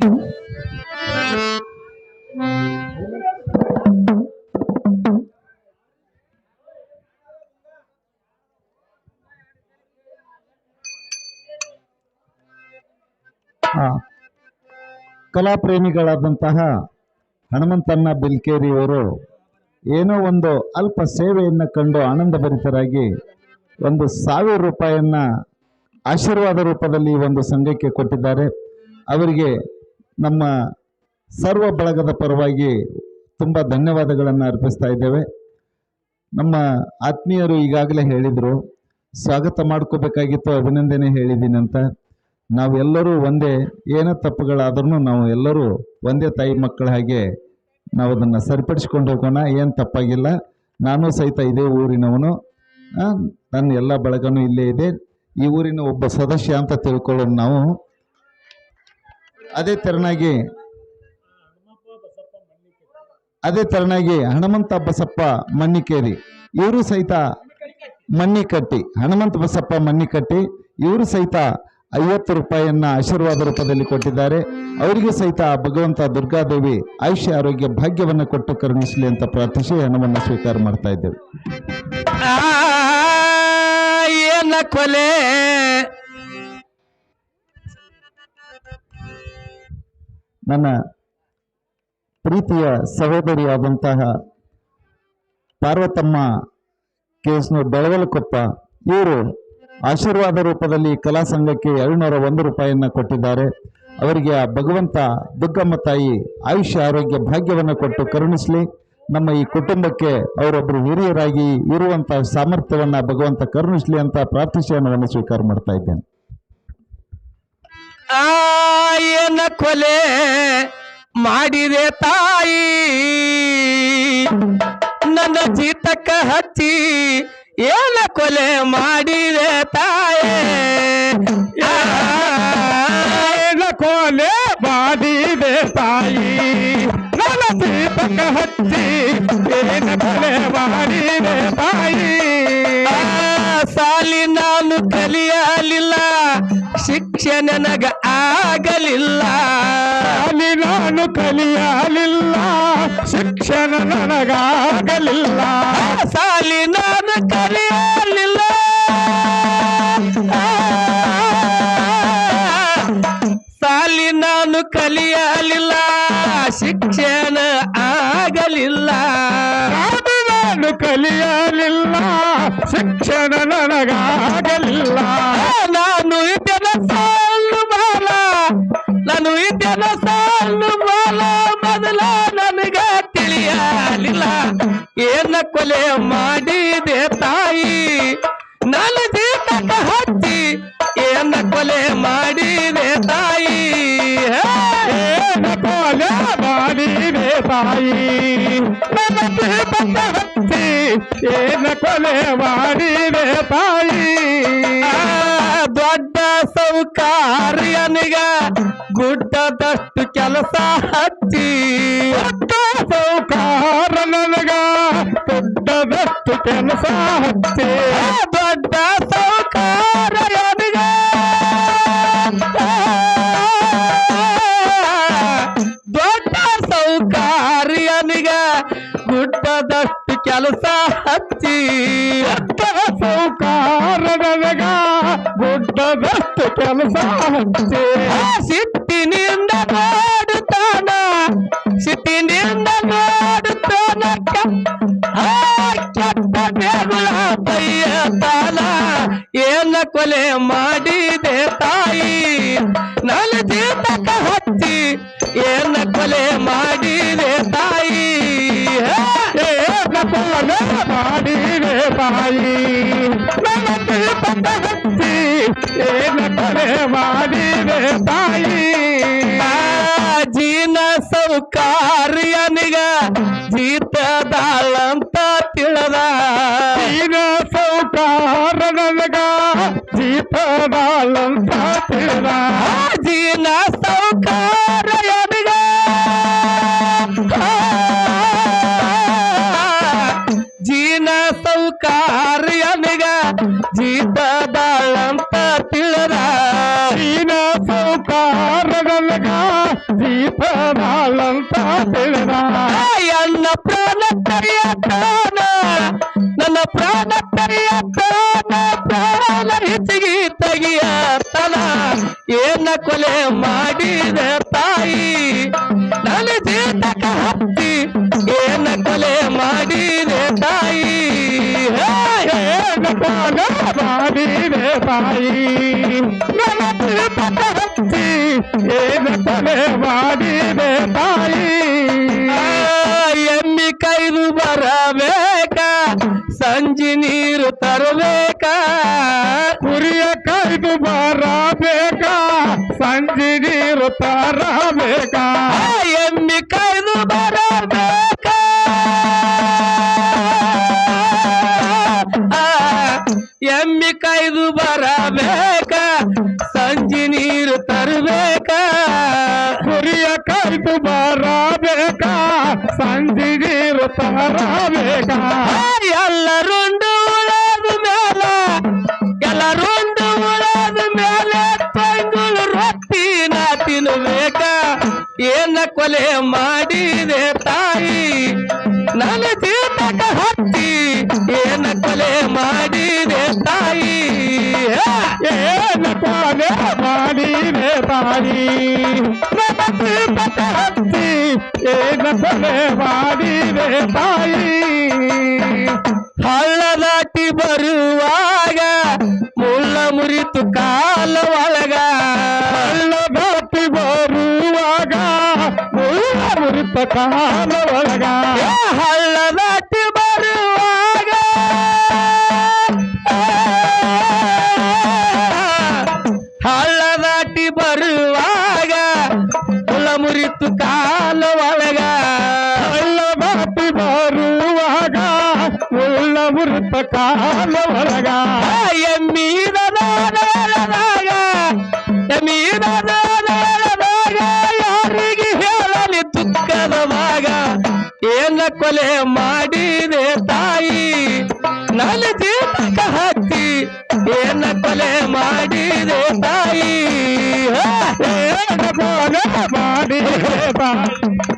ಆ, ಕಲಾಪ್ರೇಮಿಗಳಾದಂತಹ ಹನುಮಂತಣ್ಣ ಬಿಲ್ಕೇರಿಯವರು ಏನೋ ಒಂದು ಅಲ್ಪ ಸೇವೆಯನ್ನು ಕಂಡು ಆನಂದಭರಿತರಾಗಿ ಒಂದು ಸಾವಿರ ರೂಪಾಯಿಯನ್ನು ಆಶೀರ್ವಾದ ರೂಪದಲ್ಲಿ ಒಂದು ಸಂಘಕ್ಕೆ ಕೊಟ್ಟಿದ್ದಾರೆ. ಅವರಿಗೆ ನಮ್ಮ ಸರ್ವ ಬಳಗದ ಪರವಾಗಿ ತುಂಬ ಧನ್ಯವಾದಗಳನ್ನು ಅರ್ಪಿಸ್ತಾ ಇದ್ದೇವೆ. ನಮ್ಮ ಆತ್ಮೀಯರು ಈಗಾಗಲೇ ಹೇಳಿದರು, ಸ್ವಾಗತ ಮಾಡ್ಕೋಬೇಕಾಗಿತ್ತು, ಅಭಿನಂದನೆ ಹೇಳಿದ್ದೀನಿ ಅಂತ ನಾವೆಲ್ಲರೂ ಒಂದೇ, ಏನೇ ತಪ್ಪುಗಳಾದ್ರೂ ನಾವು ಎಲ್ಲರೂ ಒಂದೇ ತಾಯಿ ಮಕ್ಕಳ ಹಾಗೆ ನಾವು ಅದನ್ನು ಸರಿಪಡಿಸ್ಕೊಂಡು ಹೋಗೋಣ, ಏನು ತಪ್ಪಾಗಿಲ್ಲ. ನಾನು ಸಹಿತ ಇದೇ ಊರಿನವನು. ನನ್ನ ಎಲ್ಲ ಬಳಗನೂ ಇಲ್ಲೇ ಇದೆ. ಈ ಊರಿನ ಒಬ್ಬ ಸದಸ್ಯ ಅಂತ ತಿಳ್ಕೊಳ್ಳೋಣ ನಾವು. ಅದೇ ತೆರನಾಗಿ ಅದೇ ತೆರನಾಗಿ ಹನುಮಂತ ಬಸಪ್ಪ ಮನ್ನಿಕೇರಿ, ಇವರು ಸಹಿತ ಮನ್ನಿಕಟ್ಟಿ ಹನುಮಂತ ಬಸಪ್ಪ ಮನ್ನಿಕಟ್ಟಿ, ಇವರು ಸಹಿತ ಐವತ್ತು ರೂಪಾಯಿಯನ್ನ ಆಶೀರ್ವಾದ ರೂಪದಲ್ಲಿ ಕೊಟ್ಟಿದ್ದಾರೆ. ಅವರಿಗೆ ಸಹಿತ ಭಗವಂತ ದುರ್ಗಾದೇವಿ ಆಯುಷ್ಯ ಆರೋಗ್ಯ ಭಾಗ್ಯವನ್ನು ಕೊಟ್ಟು ಕರುಣಿಸಲಿ ಅಂತ ಪ್ರಾರ್ಥಿಸಿ ಹಣವನ್ನು ಸ್ವೀಕಾರ ಮಾಡ್ತಾ ಇದ್ದೇವೆ. ಕೊಲೆ? ನನ್ನ ಪ್ರೀತಿಯ ಸಹೋದರಿಯಾದಂತಹ ಪಾರ್ವತಮ್ಮ ಕೇಸ್ನೂರು ಬೆಳವಲಕೊಪ್ಪ, ಇವರು ಆಶೀರ್ವಾದ ರೂಪದಲ್ಲಿ ಕಲಾ ಸಂಘಕ್ಕೆ ಎರಡುನೂರ ಒಂದು ರೂಪಾಯಿಯನ್ನು ಕೊಟ್ಟಿದ್ದಾರೆ. ಅವರಿಗೆ ಆ ಭಗವಂತ ದುಗ್ಗಮ್ಮ ತಾಯಿ ಆಯುಷ್ಯ ಆರೋಗ್ಯ ಭಾಗ್ಯವನ್ನು ಕೊಟ್ಟು ಕರುಣಿಸಲಿ. ನಮ್ಮ ಈ ಕುಟುಂಬಕ್ಕೆ ಅವರೊಬ್ಬರು ಹಿರಿಯರಾಗಿ ಇರುವಂತಹ ಸಾಮರ್ಥ್ಯವನ್ನು ಭಗವಂತ ಕರುಣಿಸಲಿ ಅಂತ ಪ್ರಾರ್ಥಿಸಿ ಅನ್ನೋದನ್ನು ಸ್ವೀಕಾರ ಮಾಡ್ತಾ ಇದ್ದೇನೆ. ಆ ಏನ ಕೊಲೆ ಮಾಡಿದೆ ತಾಯಿ. ನನ್ನ ಜೀತಕ್ಕ ಹಚ್ಚಿ ಏನ ಕೊಲೆ ಮಾಡಿದೆ ತಾಯಿ. ಏನ ಕೊಲೆ ಮಾಡಿದೆ ತಾಯಿ. ನನ್ನ ಜೀತಕ್ಕ ಹಚ್ಚಿ ಏನ ಕೊಲೆ ಮಾಡಿದೆ ತಾಯಿ. ಸಾಲಿ ನಾನು ಶಿಕ್ಷೆ ನನಗ ಆಗಲಿಲ್ಲ. ಅಲ್ಲಿ ನಾನು ಕಲಿಯಲಿಲ್ಲ. ಶಿಕ್ಷಣ ನನಗಾಗಲಿಲ್ಲ. ಸಾಲಿ ನಾನು ಕಲಿಯಲಿಲ್ಲ. ಸಾಲಿ ನಾನು ಕಲಿಯಲಿಲ್ಲ. ಶಿಕ್ಷಣ ಆಗಲಿಲ್ಲ. ನಾನು ಕಲಿಯಲಿಲ್ಲ. ಶಿಕ್ಷಣ ನನಗಾಗಲಿಲ್ಲ. ಸಾಲು ಬಾಲ ಬದಲ ನನಗ ತಿಳಿಯಲಿಲ್ಲ. ಏನ ಕೊಲೆ ಮಾಡಿದೆ? ಏನ ಕೊಲೆ ಮಾಡಿದೆ ತಾಯಿ? ದೊಡ್ಡ ಸೌಕಾರ್ಯನಿಗ ಗುಡ್ಡದಷ್ಟು ಕೆಲಸ ಹಚ್ಚಿ. ಸೌಕಾರ ನನಗ ಗುಡ್ಡದಷ್ಟು ಕೆಲಸ ಹಚ್ಚಿ. ದೊಡ್ಡ ಸೌಕಾರ್ಯನಿಗ ಕೆಲಸ ಹಚ್ಚಿ ಸೌಕಾರನಿಗ ಗುಡ್ಡದಷ್ಟು ಕೆಲಸ ಹಚ್ಚಿ. ಸಿಟ್ಟಿನಿಂದ ನೋಡುತ್ತಾನ ಸಿಟ್ಟಿನಿಂದ ನೋಡುತ್ತಾನ ಮಾಡಿದೆ ತಾಯಿ ನನ್ನ ಜೀತಕ ಹಚ್ಚಿ ಏನ ಕೊಲೆ ಮಾಡಿದೆ ತಾಯಿ ಜೀನ ಸೌಕಾರ್ಯನಿಗ ಜೀತದಾಳಂತ ನನ್ನ ಪ್ರಾಣ ಪ್ರಿಯ ಪ್ರಾಣ. ನನ್ನ ಪ್ರಾಣ ಪ್ರಿಯ ಪ್ರಾಣ. ಪ್ರಾಣ ಹೆಚ್ಚಿಗೆ ತೆಗಿಯತನ ಏನ ಕೊಲೆ ಮಾಡಿದೆ ತಾಯಿ. ನನ್ನ ಜೀತಕ ಹತ್ತಿ ಏನ ಕೊಲೆ ಮಾಡಿದೆ ತಾಯಿ. ಏನ ಮಾಡಿದೆ ತಾಯಿ. ನನ್ನ ಜೀತಕ ಹತ್ತಿ ಏನ ಕೈದು ಬರಬೇಕ ಸಂಜೆ ನೀರು ತರಬೇಕ ಆ, ಎಮ್ಮಿ ಕೈದು ಬರಬೇಕ ಆ, ಎಮ್ಮಿ ಕೈದು ಬರಬೇಕ ಸಂಜೆ ನೀರು ತರಬೇಕ ಕುರಿಯ ಕೈದು ಬರಬೇಕ ಸಂಜೆ ನೀರು ತರಬೇಕ ಎಲ್ಲರುಂಡು ತಿನ್ನಬೇಕ ಏನ ಕೊಲೆ ಮಾಡಿದೆ ತಾಯಿ? ನನ್ನ ಜೀತಕ ಹತ್ತಿ, ಏನ ಕೊಲೆ ಮಾಡಿದೆ ತಾಯಿ? ಏನ ಕೊಲೆ ಮಾಡಿದೆ ತಾಯಿ? ನನ್ನ ದೀಪಕ ಹಚ್ಚಿ ಏನ ಕೊಲೆ ಮಾಡಿದೆ ತಾಯಿ? ಹಳ್ಳ ದಾಟಿ ಮುರಿತ ಕೊಲೆ ಮಾಡಿದೆ ತಾಯಿ. ನನ್ನ ಜೀತಕ ಹತ್ತಿ ಏನ ಕೊಲೆ ಮಾಡಿದೆ ತಾಯಿ. ಮಾಡಿದೆ